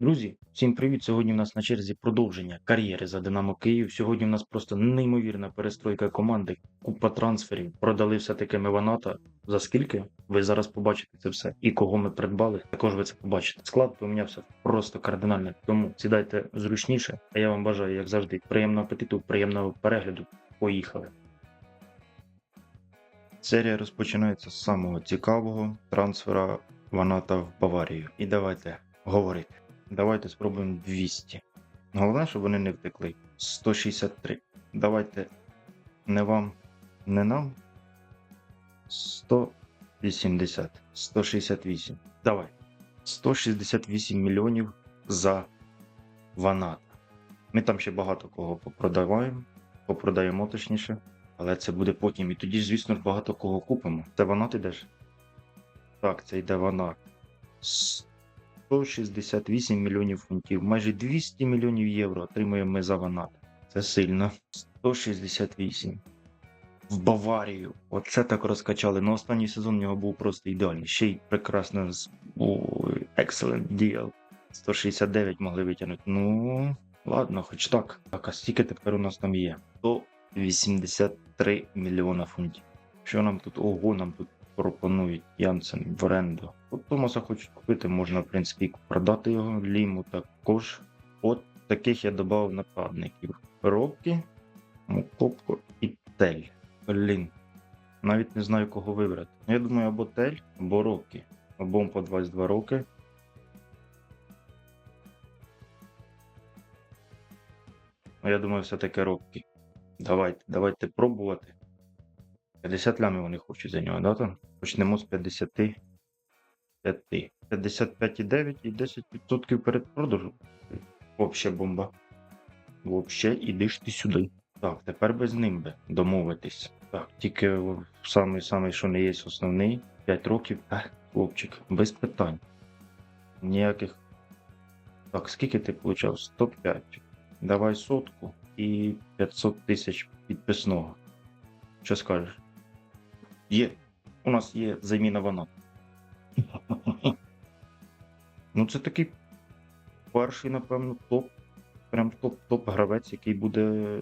Друзі, всім привіт! Сьогодні в нас на черзі продовження кар'єри за Динамо Київ. Сьогодні в нас просто неймовірна перестройка команди, купа трансферів. Продали все-таки ми Ваната. За скільки? Ви зараз побачите це все. І кого ми придбали, також ви це побачите. Склад помінявся просто кардинально. Тому сідайте зручніше. А я вам бажаю, як завжди, приємного апетиту, приємного перегляду. Поїхали. Серія розпочинається з самого цікавого трансфера Ваната в Баварію. І давайте говорити. Давайте спробуємо 200. Головне, щоб вони не втекли. 163. Давайте не вам, не нам. 180. 168. Давай. 168 мільйонів за Ваната. Ми там ще багато кого попродаваємо, попродаємо точніше. Але це буде потім. І тоді звісно, багато кого купимо. Це Ванат ідеш? Так, це йде Ванат. 168 мільйонів фунтів, майже 200 мільйонів євро отримуємо за Ванат. Це сильно. 168. В Баварію. Оце так розкачали. Ну, останній сезон у нього був просто ідеальний. Ще й прекрасно з excellent deal. 169 могли витягнути. Ну, ладно, хоч так. Так, а скільки тепер у нас там є? 183 мільйона фунтів. Що нам тут? Ого, нам тут пропонують Янсен в оренду. Томаса хочуть купити, можна, в принципі, продати його. Ліму також. От таких я додав нападників. Робки, Мукопко і Тель. Блін. Навіть не знаю, кого вибрати. Ну, Я думаю, або Тель, або Робки. Обом по 22 роки. Ну, Я думаю, все-таки Робки. Давайте, давайте пробувати. 50 лямів вони хочуть за нього, да? Почнемо з 55. 55,9 і 10% передпродажу. Вообще бомба. Вообще, ідиш ти сюди. Так, тепер без ним би домовитись. Так, тільки самий самий, що не є основний. 5 років. Е, хлопчик, без питань. Ніяких. Так, скільки ти получав? 105. Давай сотку і 500 тисяч підписного. Що скажеш? Є. У нас є заміна вона. Ну, це такий перший, напевно, топ. Прям топ-топ гравець, який буде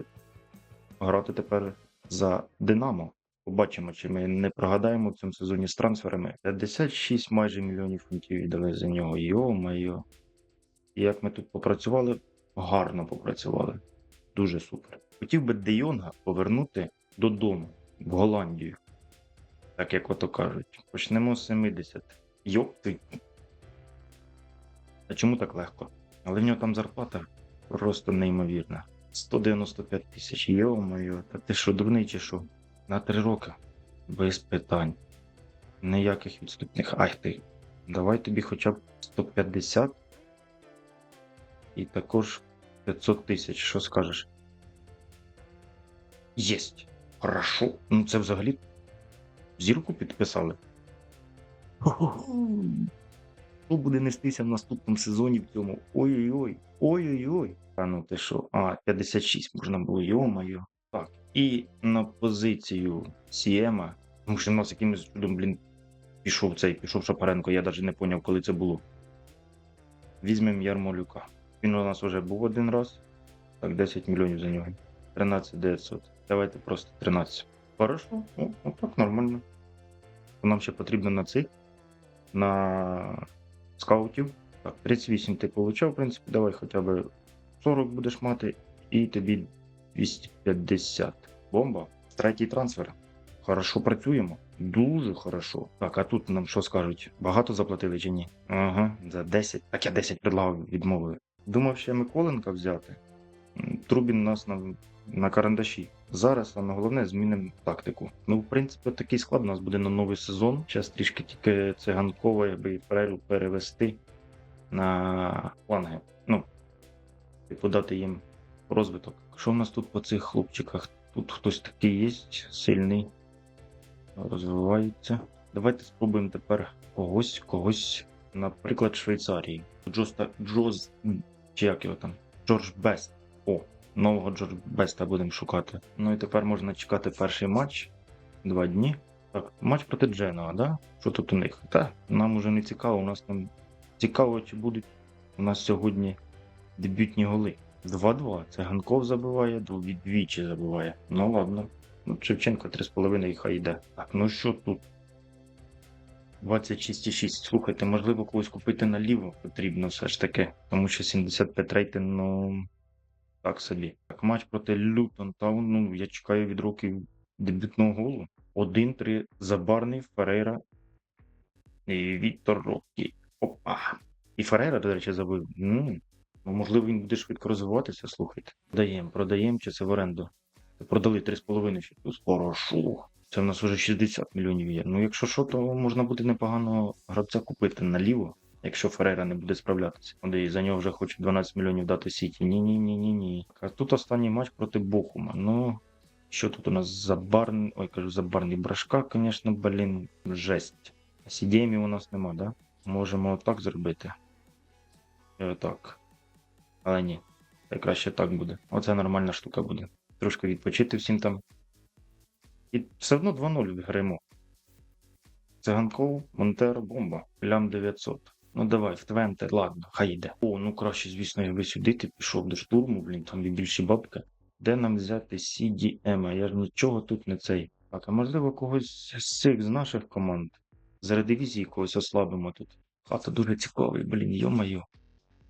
грати тепер за Динамо. Побачимо, чи ми не прогадаємо в цьому сезоні з трансферами. 56 майже мільйонів фунтів віддали за нього. Йо-майо. І як ми тут попрацювали, гарно попрацювали. Дуже супер. Хотів би Де Йонга повернути додому, в Голландію. Так як ото кажуть. Почнемо з 70. Йоп ти. А чому так легко? Але в нього там зарплата просто неймовірна. 195 тисяч. Йо-моє, та ти що, дурний чи що? На 3 роки. Без питань. Ніяких відступних. Ай ти. Давай тобі хоча б 150. І також 500 тисяч. Що скажеш? Єсть. Хорошо. Ну це взагалі зірку підписали. Що буде нестися в наступному сезоні в цьому? Ой-ой-ой. Ой-ой-ой. А ну ти що? А, 56 можна було, йо-моє. Так. І на позицію Сіема. Тому що в нас якимось чудом, блін, пішов цей, пішов Шапаренко, я навіть не зрозумів, коли це було. Візьмемо Ярмолюка. Він у нас вже був один раз. Так, 10 мільйонів за нього. 13 900. Давайте просто 13. Хорошо, о, так нормально. Нам ще потрібно на цих, на скаутів. Так, 38 ти получав, в принципі, давай хоча б 40 будеш мати, і тобі 250. Бомба. Третій трансфер. Хорошо працюємо. Дуже хорошо. Так, а тут нам що скажуть? Багато заплатили чи ні? Ага, за 10. Так я 10 предлагав відмовили. Думав ще Миколенка взяти. Трубін нас на, на карандаші. Зараз саме головне змінимо тактику. Ну, в принципі, такий склад у нас буде на новий сезон. Зараз трішки тільки циганково, якби пере- перевести на фланги. Ну, і подати їм розвиток. Що в нас тут по цих хлопчиках? Тут хтось такий є, сильний, розвивається. Давайте спробуємо тепер когось, когось, наприклад, Швейцарії. Джоста Джоз. Чи як його там? Джордж Бест. О, нового Джордж Беста будемо шукати. Ну і тепер можна чекати перший матч. Два дні. Так, матч проти Дженова, да? Що тут у них? Та, нам уже не цікаво, у нас там цікаво, чи будуть У нас сьогодні дебютні голи. 2-2. Це Ганков забиває, двічі забиває. Ну ладно. Ну, Шевченко 3,5 і хай йде. Так, ну що тут? 26,6. Слухайте, можливо, когось купити наліво потрібно все ж таки. Тому що 75 рейтинг, ну. Так собі. Так, матч проти Лютон Таун. Ну, я чекаю від років дебютного голу. 1-3 Забарний, Ферейра і Віктор Роккі. Опа. І Ферейра, до речі, забив. Ну, ну, можливо, він буде швидко розвиватися, слухайте. Продаємо, продаємо чи це в оренду. Продали 3,5 ще плюс. Хорошо. Це в нас уже 60 мільйонів є. Ну, якщо що, то можна буде непогано гравця купити наліво, якщо Ферейра не буде справлятися. І за нього вже хочуть 12 мільйонів дати Сіті. Ні, ні, ні, ні, ні. А тут останній матч проти Бохума. Ну, що тут у нас забарний. Ой, кажу, забарний брашка, звісно, блін, жесть. Сідємі у нас нема, да? Можемо отак зробити. І отак. Але ні. Краще так буде. Оце нормальна штука буде. Трошки відпочити всім там. І все одно 2-0 граємо. Циганков, Монтеро, бомба. Лям 900. Ну давай, в Твенте, ладно, хай йде. О, ну краще, звісно, якби сюди ти пішов до штурму, блін, там і більші бабки. Де нам взяти CDM? А Я ж нічого тут не цей. Так, а можливо, когось з цих з наших команд. З дивізії когось ослабимо тут. Хата дуже цікавий, блін, йо-моє.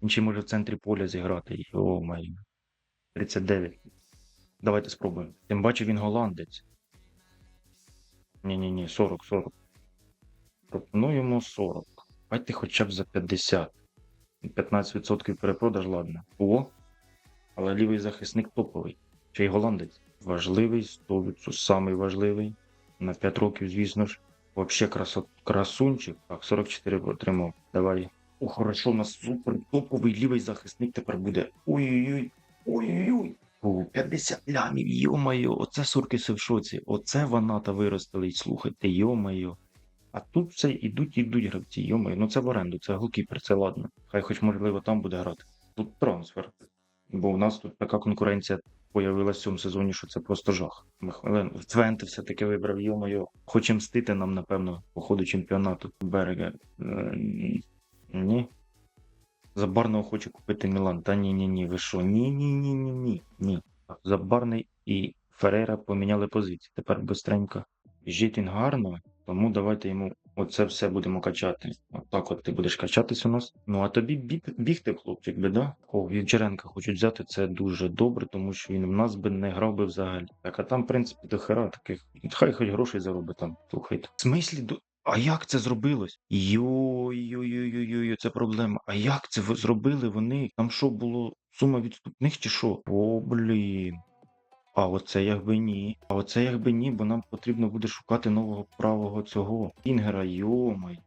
Він ще може в центрі поля зіграти, йо-моє. 39. Давайте спробуємо. Тим бачу, він голландець. Ні-ні-ні, 40, 40. Пропонуємо 40. Давайте хоча б за 50. 15% перепродаж, ладно. О! Але лівий захисник топовий. Ще й голландець. Важливий, 100%, самий важливий. На 5 років, звісно ж. Вообще красот, красунчик. Так, 44 отримав. Давай. О, хорошо, у нас супер топовий лівий захисник тепер буде. Ой-ой-ой. Ой-ой-ой. 50 лямів, йо-моє, оце суркиси в шоці. Оце ваната виростили, слухайте, йо-моє. А тут все ідуть, ідуть гравці, йо-моє. Ну це в оренду, це голкіпер, це ладно. Хай хоч можливо там буде грати. Тут трансфер. Бо в нас тут така конкуренція появилась в цьому сезоні, що це просто жах. Михайлен Твенте все-таки вибрав, йо-моє. Хоче мстити нам, напевно, по ходу чемпіонату Берега. Е, Ні. Забарного хоче купити Мілан. Та ні, ні, ви що? Ні, ні, ні, ні. Забарний і Ферейра поміняли позиції. Тепер бистренько. Біжить гарно, тому давайте йому оце все будемо качати. Отак от ти будеш качатись у нас. Ну а тобі біг, бігти, хлопчик, би, да? О, Вівчаренка хочуть взяти, це дуже добре, тому що він в нас би не грав би взагалі. Так, а там, в принципі, до хера таких. Хай хоч грошей заробить там, слухайте. В смислі, до. А як це зробилось? Йой-йой-йой-йой, це проблема. А як це зробили вони? Там що було сума відступних чи що? О, блін. А оце якби ні. А оце якби ні, бо нам потрібно буде шукати нового правого цього. Інгера, йомай.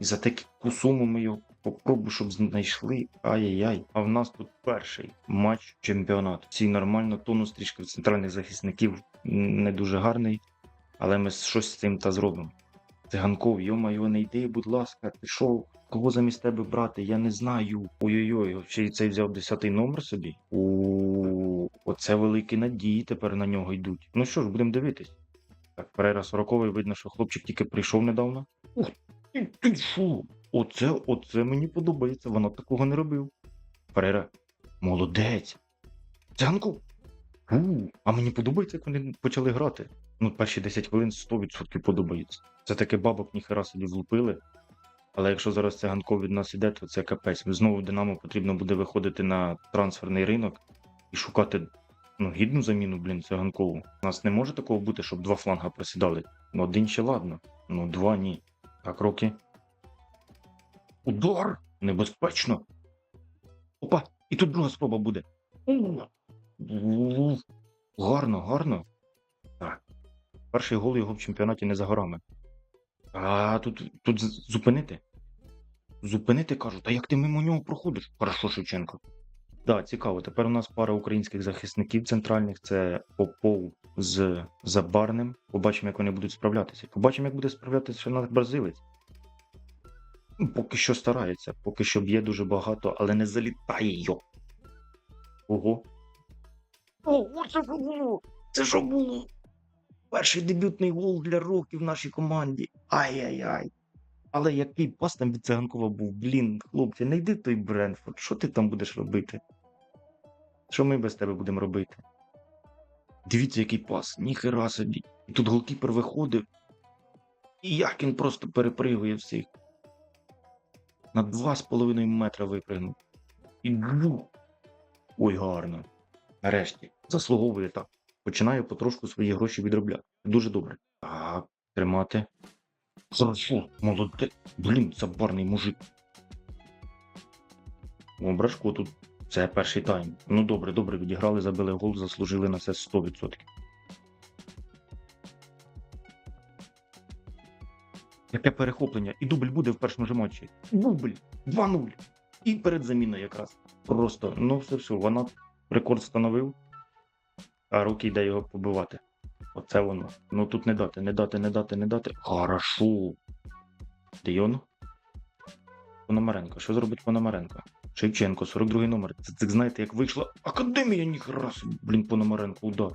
І за таку суму ми його попробуй, щоб знайшли. Ай-яй-яй. А в нас тут перший матч чемпіонату. Всі нормально, тонус трішки в центральних захисників не дуже гарний, але ми щось з цим та зробимо. Циганков, йо-моє, не йди, будь ласка, ти що? Кого замість тебе брати? Я не знаю. Ой-ой-ой, ще й цей взяв 10 номер собі. У оце великі надії тепер на нього йдуть. Ну що ж, будемо дивитись. Так, Перера 40 видно, що хлопчик тільки прийшов недавно. Ух, ти, ти що? Оце, оце мені подобається, вона такого не робив. Перера, молодець. Циганков. У, а мені подобається, як вони почали грати. Ну, перші 10 хвилин 100% подобається. Це таке бабок ніхера собі влупили. Але якщо зараз циганков від нас іде, то це капець. Знову Динамо потрібно буде виходити на трансферний ринок і шукати ну, гідну заміну, блін, циганкову. У нас не може такого бути, щоб два фланга просідали. Ну, один ще ладно. Ну, два ні. Так, роки. Удар! Небезпечно. Опа! І тут друга спроба буде. Гарно, гарно. Так. Перший гол його в чемпіонаті не за горами. А тут, тут зупинити? Зупинити кажуть, а як ти мимо нього проходиш? Хорошо, Шевченко. Так, цікаво. Тепер у нас пара українських захисників центральних це Попов з Забарним. Побачимо, як вони будуть справлятися. Побачимо, як буде справлятися наш бразилець. Ну, Поки що старається, поки що б'є дуже багато, але не залітає йо. Ого. Ого, це що було? Це що було? Перший дебютний гол для Рокі в нашій команді. Ай-яй-яй. Але який пас там від циганкова був? Блін, хлопці, не йди той Бренфорд. Що ти там будеш робити? Що ми без тебе будемо робити? Дивіться, який пас, ніхера собі. І тут голкіпер виходив. І як він просто перепригує всіх. На 2,5 метра випригнув. І. Ой, гарно. Нарешті. Заслуговує так. Починаю потрошку свої гроші відробляти. Дуже добре. Так, тримати. Хорошо, молодець. Блін, це барний мужик. О, Брашко тут. Це перший тайм. Ну добре, добре, відіграли, забили гол, заслужили на це 100%. Яке перехоплення? І дубль буде в першому же матчі. Дубль 2-0. І перед заміною якраз. Просто, ну все все, вона рекорд встановив, а руки йде його побивати. Оце воно. Ну тут не дати, не дати, не дати, не дати. Хорошо. Дейон. Пономаренко. Що зробить Пономаренко? Шевченко, 42 номер. Це, це знаєте, як вийшла Академія ніхера собі, блін, Пономаренко, удар.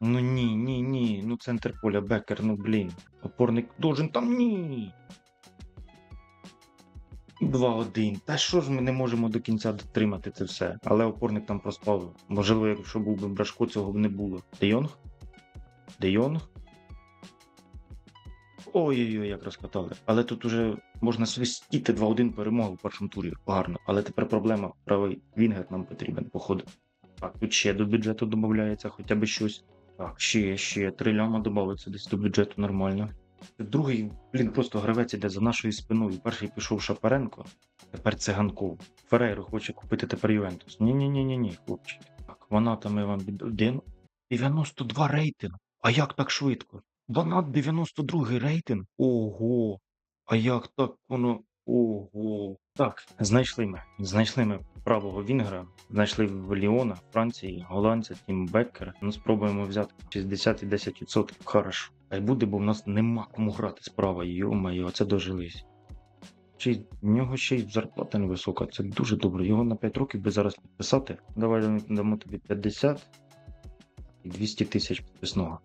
Ну ні, ні, ні. Ну центр поля, Бекер, ну блін. Опорник должен там ні. 2-1. Та що ж ми не можемо до кінця дотримати це все? Але опорник там проспав. Можливо, якщо був би Брашко, цього б не було. Де Йонг? Де Йонг? Ой-ой-ой, як розкатали. Але тут уже можна свистіти 2-1 перемогу в першому турі. Гарно. Але тепер проблема. Правий Вінгер нам потрібен, походу. Так, тут ще до бюджету додається хоча б щось. Так, ще, ще. Три ляма додається десь до бюджету нормально. Другий, блін, просто гравець іде за нашою спиною. Перший пішов Шапаренко, тепер циганков. Ферейро хоче купити тепер Ювентус. Ні-ні-ні, ні, хлопчики. Так, вона там ми вам віддадимо. 92 рейтинг. А як так швидко? Вона 92 рейтинг? Ого. А як так воно? Ого. Так, знайшли ми. Знайшли ми правого Вінгера, знайшли в Ліона, Франції, голландця, Тім Беккер. Ну, спробуємо взяти 60 і 10%. Хорошо. Хай буде, бо в нас нема кому грати справа. Йо-моє, оце дожились. Чи в нього ще й зарплата невисока, це дуже добре. Його на 5 років би зараз підписати. Давай дамо тобі 50 і 200 тисяч підписного.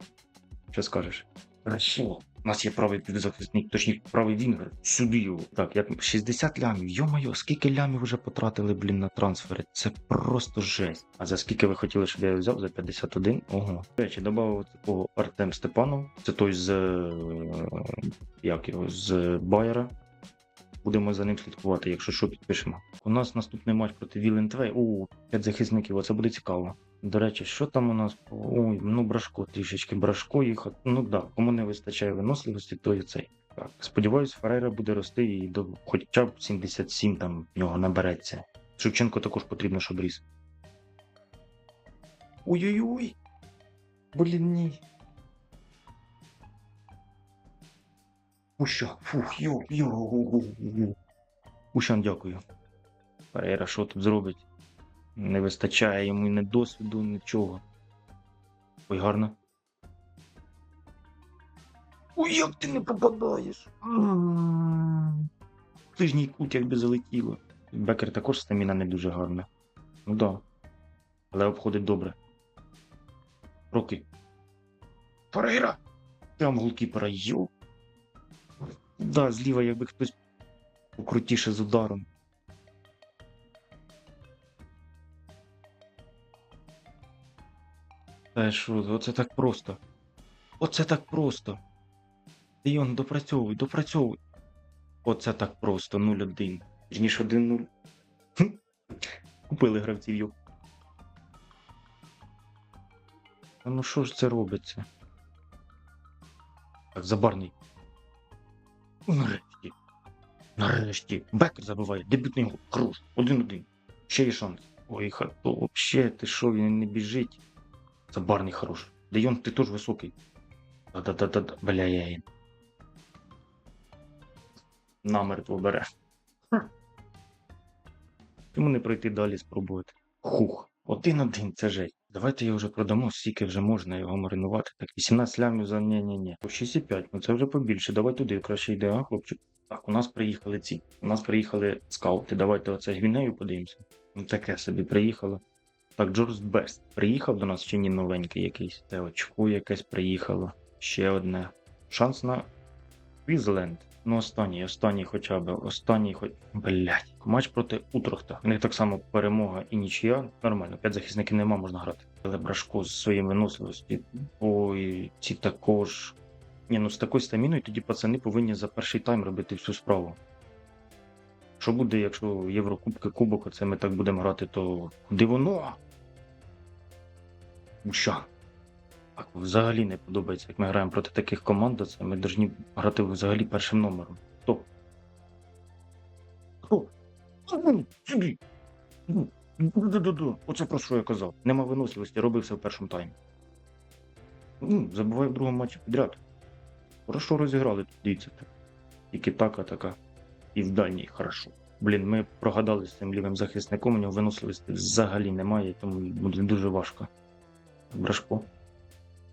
Що скажеш? Хорошо. У нас є правий півзахисник, точніше правий вінгер. Сюди його. Так, як 60 лямів. Йо-моє, скільки лямів вже потратили, блін, на трансфери. Це просто жесть. А за скільки ви хотіли, щоб я його взяв? За 51? Ого. До речі, додав такого Артем Степанов. Це той з. е, Як його? З Байера. Будемо за ним слідкувати, якщо що, підпишемо. У нас наступний матч проти Вілентвей. О, 5 захисників, оце буде цікаво. До речі, що там у нас? Ой, ну брашко трішечки, брашко їхати. Ну да, кому не вистачає виносливості, то і цей. Так, сподіваюсь, Ферейра буде рости і до хоча б 77 там нього набереться. Шевченко також потрібно, щоб ріс. Ой-ой-ой! Блін, ні. Пуща, фух, йо, йо. Пущан, дякую. Ферейра що тут зробить? Не вистачає йому ні досвіду, нічого. Ой, гарно. Ой, як ти не попадаєш? М. Ближній кут якби залетіло. Бекер також стаміна не дуже гарна. Ну да. Але обходить добре. Роки. Ферейра! Там голкіпера йо. Да, зліва, якби хтось покрутіше з ударом. Та що, оце так просто. Оце так просто. Дейон, допрацьовуй, допрацьовуй. Оце так просто, 0-1. Ніж 1-0. Купили гравців йоп. Та ну що ж це робиться? Так, забарний. Нарешті. Нарешті. Бекер забиває. Дебютний гол. Хорош. 1-1. Ще є шанс. Ой, хато, вообще, ти що, він не біжить. Забарний хорош. Дейон, ти теж високий. Да-да-да-да, бля, я їм. Намертво бере. Чому не пройти далі спробувати? Хух, один-один, це жесть. Давайте його вже продамо, скільки вже можна його маринувати. Так, 18 лямів за ні-ні-ні. По 6,5, ну це вже побільше. Давай туди краще йде, а, хлопчик. Так, у нас приїхали ці. У нас приїхали скаути. Давайте оце Гвінею подивимося. Ну таке собі приїхало. Так, Джордж Бест приїхав до нас чи ні новенький якийсь. Те очко якесь приїхало. Ще одне. Шанс на Квізленд. Ну, останній, останній хоча б, останній хоч. Блять. Матч проти Утрохта. У них так само перемога і нічия. Нормально, п'ять захисників нема, можна грати. Але Брашко з своєю виносливості. Ой, ці також. Ні, ну з такою стаміною тоді пацани повинні за перший тайм робити всю справу. Що буде, якщо Єврокубки, Кубок, оце ми так будемо грати, то куди? Бущан. Так, взагалі не подобається, як ми граємо проти таких команд, це ми повинні грати взагалі першим номером. Хто? Хто? Оце про що я казав. Нема виносливості, робив все в першому таймі. Забувай в другому матчі підряд. Хорошо розіграли тут, дивіться. Тільки така така. І в дальній хорошо. Блін, ми прогадали з цим лівим захисником, у нього виносливості взагалі немає, тому буде дуже важко. Брашко.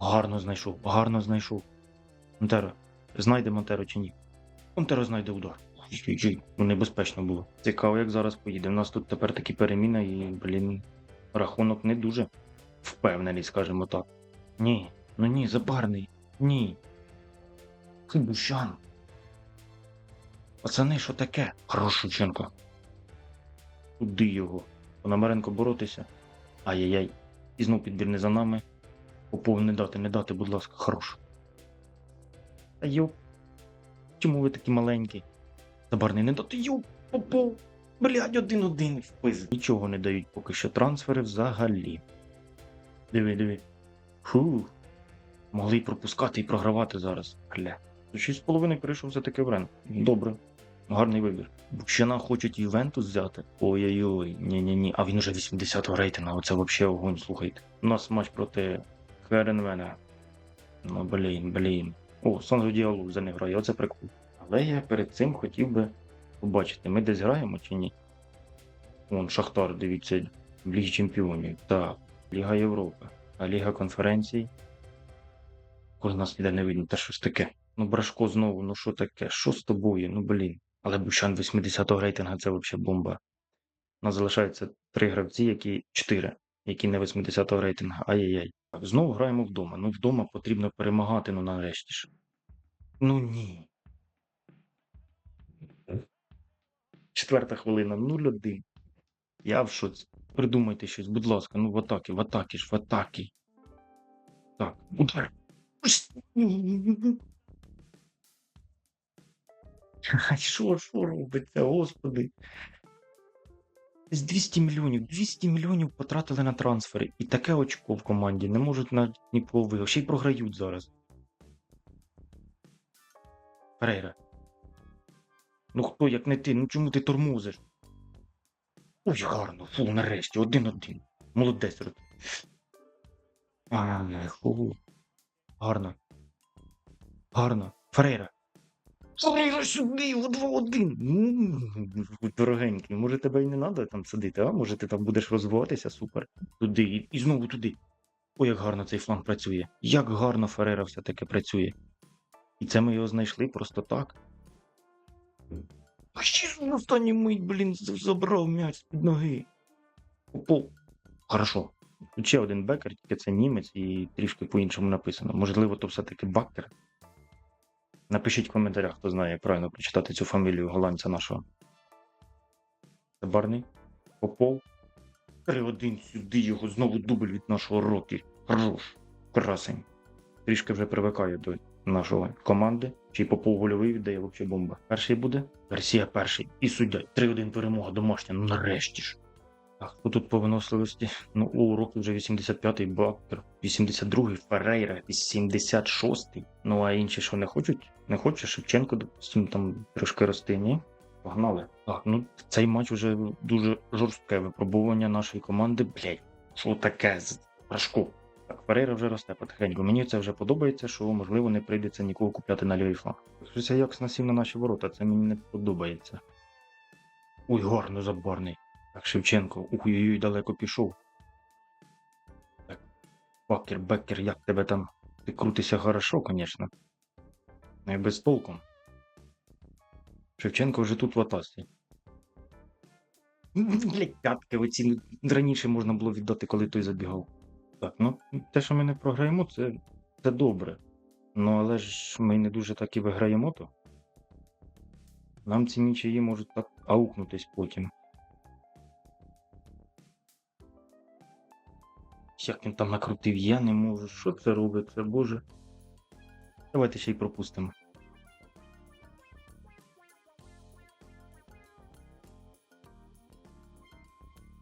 Гарно знайшов, гарно знайшов. Монтеро, знайде Монтеро чи ні? Монтеро знайде удар. Ну, небезпечно було. Цікаво, як зараз поїде. У нас тут тепер такі переміни і, блін, рахунок не дуже впевнений, скажімо так. Ні, ну ні, забарний. Ні. Хибущан. Пацани, що таке? Хорош Шевченко. Куди його? Пономаренко боротися. Ай-яй-яй. І знов підбір не за нами. Попов не дати, не дати, будь ласка, хорош. Та йоп. Чому ви такі маленькі? Забарний не дати, йоп, попов. Блядь, один-один впиз. Нічого не дають поки що трансфери взагалі. Диви, диви. Фу. Могли й пропускати і програвати зараз. Гля. Шість з половиною перейшов в Рен. Добре. Гарний вибір. Букщина хочуть Ювентус взяти. Ой-ой-ой, ні-ні-ні. А він уже 80-го рейтинга. Оце взагалі огонь, слухайте. У нас матч проти Херенвена. Ну, блін, блін. О, Сандро Діалу за не грає, оце прикол. Але я перед цим хотів би побачити, ми десь граємо чи ні. Вон, Шахтар, дивіться, в Лігі Чемпіонів. Так, Ліга Європи. А Ліга конференцій. Кожен нас ніде не видно, та щось таке. Ну, Брашко знову, ну що таке? Що з тобою? Ну блін. Але Бущан 80-го рейтинга це взагалі бомба. У нас залишається три гравці, які чотири, які не 80-го рейтинга. Ай-яй-яй. Знову граємо вдома. Ну, вдома потрібно перемагати, ну нарешті ж. Ну ні. Четверта хвилина, 0-1. Я в шоці. Придумайте щось, будь ласка, ну в атаки, в атаки ж, в атаки. Так, удар. А що, що робиться, господи? З 200 мільйонів, 200 мільйонів потратили на трансфери. І таке очко в команді. Не можуть навіть нікого виграти. Ще й програють зараз. Ферейра. Ну хто, як не ти? Ну чому ти тормозиш? Ой, гарно, фу, нарешті, один-один. Молодець, рот. А, фу. Гарно. Гарно. Ферейра. Ферейра сюди, в 2-1. Дорогенький, може тебе і не треба там садити, а? Може ти там будеш розвиватися, супер. Туди, і, і знову туди. Ой, як гарно цей фланг працює. Як гарно Ферейра все-таки працює. І це ми його знайшли просто так. А ще ж на останній мить, блін, забрав м'яч з-під ноги. Опо. Хорошо. Ще один бекер, тільки це німець і трішки по-іншому написано. Можливо, то все-таки бакер. Напишіть в коментарях, хто знає, як правильно прочитати цю фамілію голландця нашого. Це Барний. Попов. 3-1 сюди його знову дубль від нашого роки. Хорош. Красень. Трішки вже привикаю до нашої команди. Чи Попов гольовий віддає взагалі бомба. Перший буде. Гарсія перший. І суддя. 3-1 перемога домашня. Ну нарешті ж. Хто тут по виносливості? Ну, у роки вже 85-й Бакер, 82-й Ферейра, 86-й. Ну а інші що не хочуть? Не хоче Шевченко, допустим, там трошки рости, ні? Погнали. Так, ну цей матч вже дуже жорстке випробування нашої команди. Блять, що таке з? Так, Ферейра вже росте потихеньку. Мені це вже подобається, що можливо не прийдеться нікого купляти на лівий фланг. Щось як насів на наші ворота, це мені не подобається. Ой, гарно заборний. Так, Шевченко, ой-ой-ой, далеко пішов. Так, Бакер, Бекер, як тебе там? Ти крутишся хорошо, звісно. Не без толком. Шевченко вже тут в атасі. Блять, п'ятки оці раніше можна було віддати, коли той забігав. Так, ну те, що ми не програємо, це, це добре. Ну але ж ми не дуже так і виграємо то. Нам ці нічиї можуть так аукнутись потім. Як він там накрутив, я не можу. Що це робиться, боже? Давайте ще й пропустимо.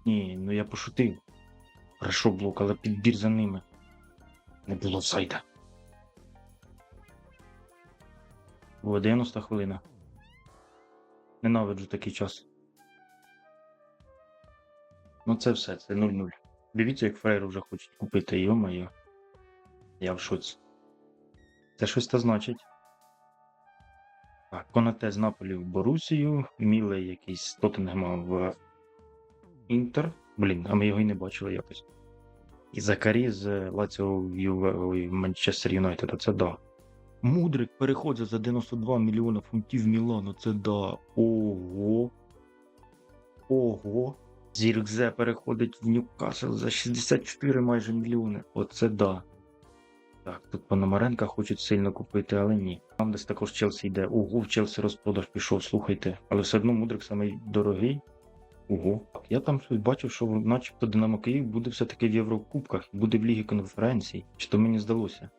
Ні, ну я пошутив. Хорошо блок, але підбір за ними. Не було сайта. Було 90 хвилина. Ненавиджу такий час. Ну це все, це 0-0. Дивіться, як Фрейр вже хочуть купити, йо-моє. Я в шоці. Це щось та значить. Так, Конате з Наполі в Борусію, Міле якийсь Тоттенгема в Інтер. Блін, а ми його і не бачили якось. І Закарі з Лаціо в Манчестер Юнайтед, це да. Мудрик переходить за 92 мільйона фунтів Мілану, це да. Ого. Ого. Зіркзе переходить в Ньюкасл за 64 майже мільйони. Оце да. Так, тут Пономаренка хочуть сильно купити, але ні. Там десь також Челсі йде. Ого, в Челсі розпродаж пішов, слухайте. Але все одно Мудрик самий дорогий. Ого. Я там бачив, що начебто Динамо Київ буде все-таки в Єврокубках, буде в Лігі конференцій. Чи то мені здалося?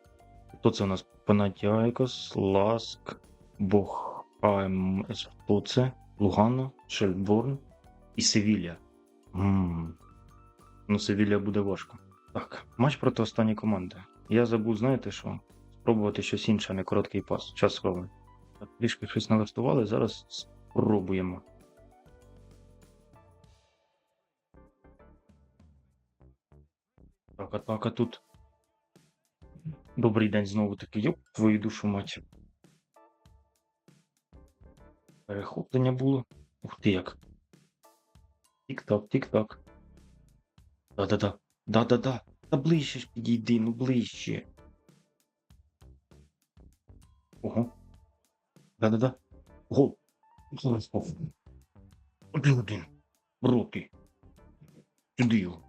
Хто це у нас? Панатяйкос, Ласк, Бог АМС. Хто це? Лугано, Шельборн і Севілля. Ммм. Ну, Севілля буде важко. Так, матч проти останньої команди. Я забув, знаєте що? Спробувати щось інше, а не короткий пас. Час сховай. Трішки щось налаштували, зараз спробуємо. Так, атака тут. Добрий день знову таки. Йоп, твою душу мать. Перехоплення було. Ух ти як. Тік-так, тік-так. Да-да-да. Да-да-да. Та ближче ж підійди, ну ближче. Ого. Да-да-да. Гол. Один-один. Роти. Сюди його.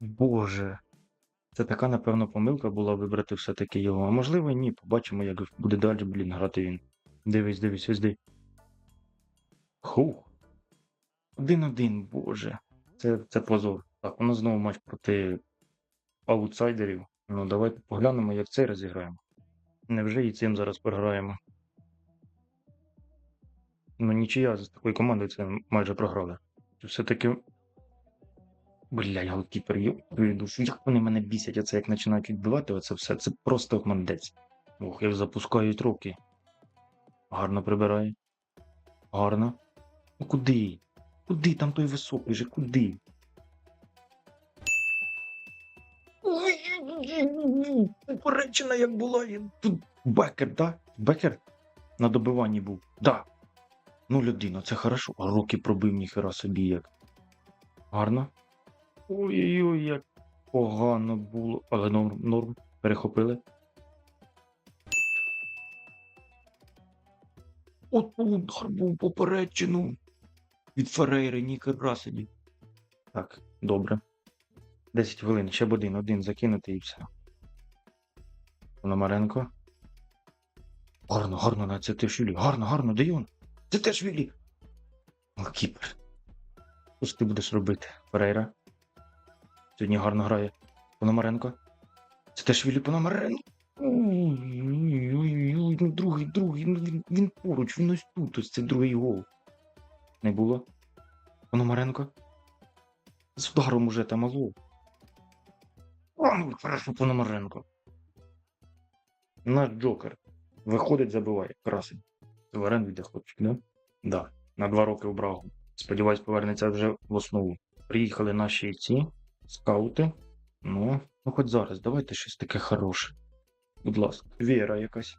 Боже. Це така, напевно, помилка була вибрати все-таки його. А можливо, ні. Побачимо, як буде далі, блін, грати він. Дивись, дивись, ось ди. Хух. Один-один, боже. Це, це позор. Так, у нас знову матч проти аутсайдерів. Ну, давайте поглянемо, як цей розіграємо. Невже і цим зараз програємо? Ну, нічия з такою командою це майже програли. Все-таки. Бля, голкіпер, твою душу. Як вони мене бісять, оце як починають відбивати, оце все. Це просто мандець. Ох, як запускають руки. Гарно прибирає. Гарно. Ну куди? Куди там той високий же? Куди? Ой, як була. Бекер, да? Бекер на добиванні був. Да. Ну, людина, це хорошо. А руки пробив ніхера собі як. Гарно. Ой-ой-ой, як погано було. Але норм, норм. Перехопили. От удар був поперечину. Від Ферейри, ніхера собі. Так, добре. 10 хвилин, ще б один, один закинути і все. Пономаренко. Гарно, гарно на це Тешвілі. Гарно, гарно, де він? Це Тешвілі. Кіпер. Що ти будеш робити? Ферейра. Сьогодні гарно грає. Пономаренко. Це Тешвілі Пономаренко. Ой-ой-ой, ну другий, другий, ну він, він поруч, він ось тут, ось це другий гол. Не було? Пономаренко? З ударом уже там алло. Ну, хорошо, Пономаренко. Наш Джокер. Виходить, забиває. Красень. В оренду йде хлопчик, да? Да. На два роки в Брагу. Сподіваюсь, повернеться вже в основу. Приїхали наші ці скаути. Ну, ну хоч зараз, давайте щось таке хороше. Будь ласка, Віра якась.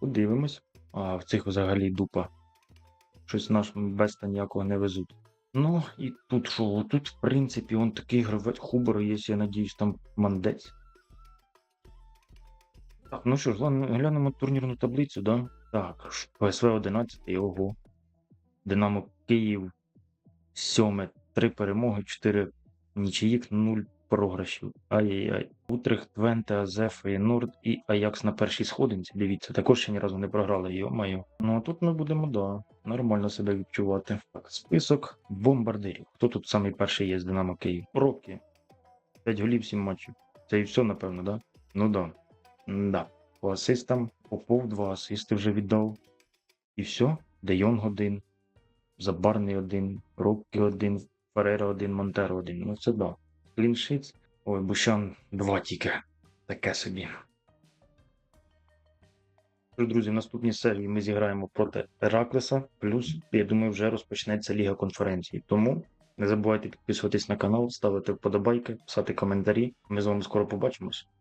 Подивимось. А в цих взагалі дупа. Щось наш Беста ніякого не везуть. Ну, і тут що? Тут, в принципі, он такий гравець Хубер, є, я надіюсь, там мандець. Так, ну що ж, глянемо турнірну таблицю, да? Так, ПСВ 11, ого. Динамо Київ 7, 3 перемоги, 4 нічиїк, 0 програшів. Ай-яй-яй. Утрехт, Твенте, Азе, Фейнорд і Аякс на першій сходинці. Дивіться, також ще ні разу не програли, йо-моє. Ну а тут ми будемо, да, нормально себе відчувати. Так, список бомбардирів. Хто тут самий перший є з Динамо Київ? Пробки. 5 голів, 7 матчів. Це і все, напевно, да? Ну да. Да. По асистам Попов два асисти вже віддав. І все. Де Йонг один, Забарний один, Робки один, Ферера один, Монтеро один. Ну це да. Кліншиц. Ой, Бущан два тільки. Таке собі. Друзі, в наступній серії ми зіграємо проти Ераклеса. Плюс, я думаю, вже розпочнеться Ліга конференції. Тому не забувайте підписуватись на канал, ставити вподобайки, писати коментарі. Ми з вами скоро побачимось.